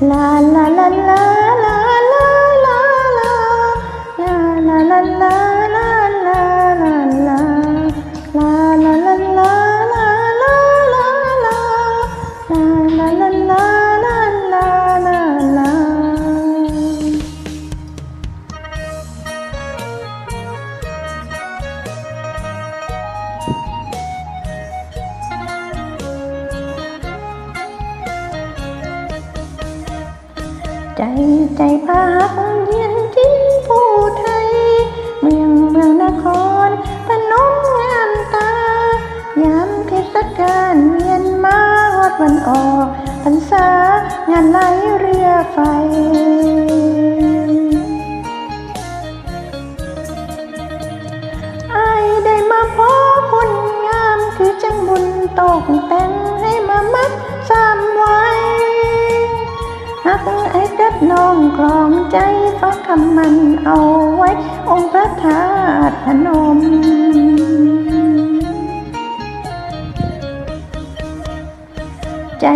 啦啦啦啦。 ใจใจภาคเย็นทิ้งผู้ไทย เมืองเมืองนครพนมงามตายามเทศกาลเมียนมาฮอดวันออกพรรษางานไหลเรือไฟไอได้มาพอคนงามคือจังบุญตกแต่งให้มามัดสามไว้หัก น้องคลองใจฟักคำมันเอาไว้ องค์พระธาตุพนม ใจ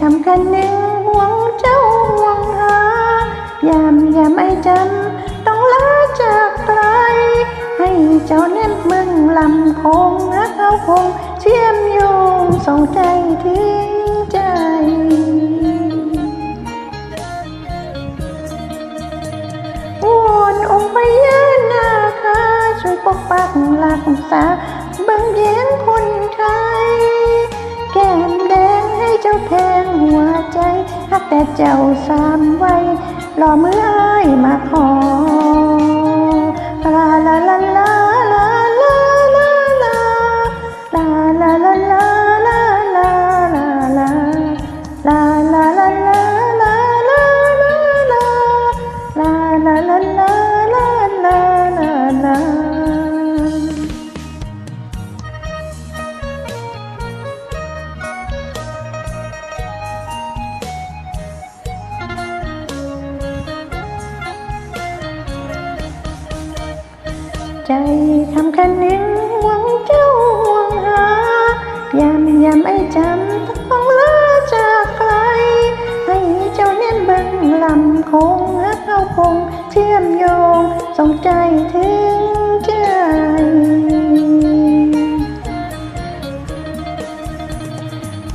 คำคันหนึ่งห่วงเจ้าห่วงหายามยามไอจำต้องลาจากไกล ให้เจ้าเน้นมึงลำคงรักเขาคงเชื่อมโยงสองใจที่ ว้ยืนนาคาช่วยปกปักหลักษาบังเยียงคนไทย แก้มแดงให้เจ้าแพงหัวใจหักแต่เจ้าสามไว้รอเมื่อไอมาขอ ใจทำคันหนึ่งหวังเจ้าห่วงหายามยามไม่จำต้องลาจากไกล ให้เจ้าเน้นบิ่งลำคงฮักเข้าคงเชื่อมโยงส่งใจถึงใจ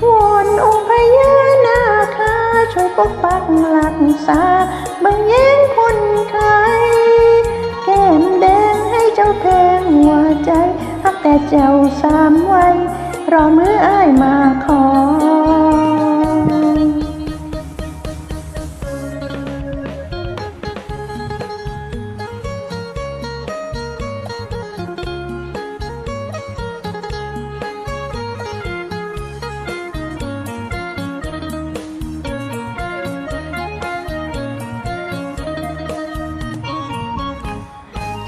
วอนองค์พญานาคาช่วยปกปักรักษาบังแย้งคนไทยแก้มแดง ให้เจ้าแพงหัวใจฮักแต่เจ้าสามวัยรอมืออ้ายมาขอ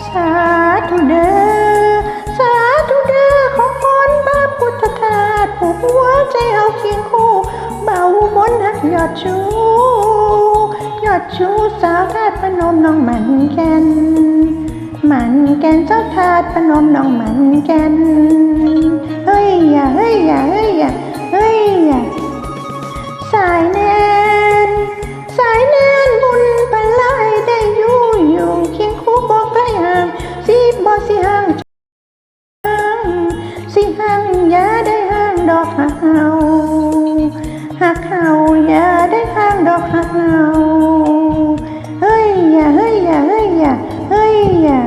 สา ธุเดอสาธุเด้อขอพรพระพุทธทาสผูกหัวใจเอาเคียงคู่ เบามนต์หักยอดชูยอดชูสาวทาสพนมน้องหมันแกนหมันแกนเจ้าทาสพนมน้องหมันแกนเฮ้ยอย่าเฮ้ยอย่าเฮ้ยอย่าเฮ้ยอย่าสายน ดอกหักเอาหักเอาอย่าได้ห้างดอกหักเอาเฮ้ยอย่าเฮ้ยอย่าเฮ้ยอย่าเฮ้ยอย่า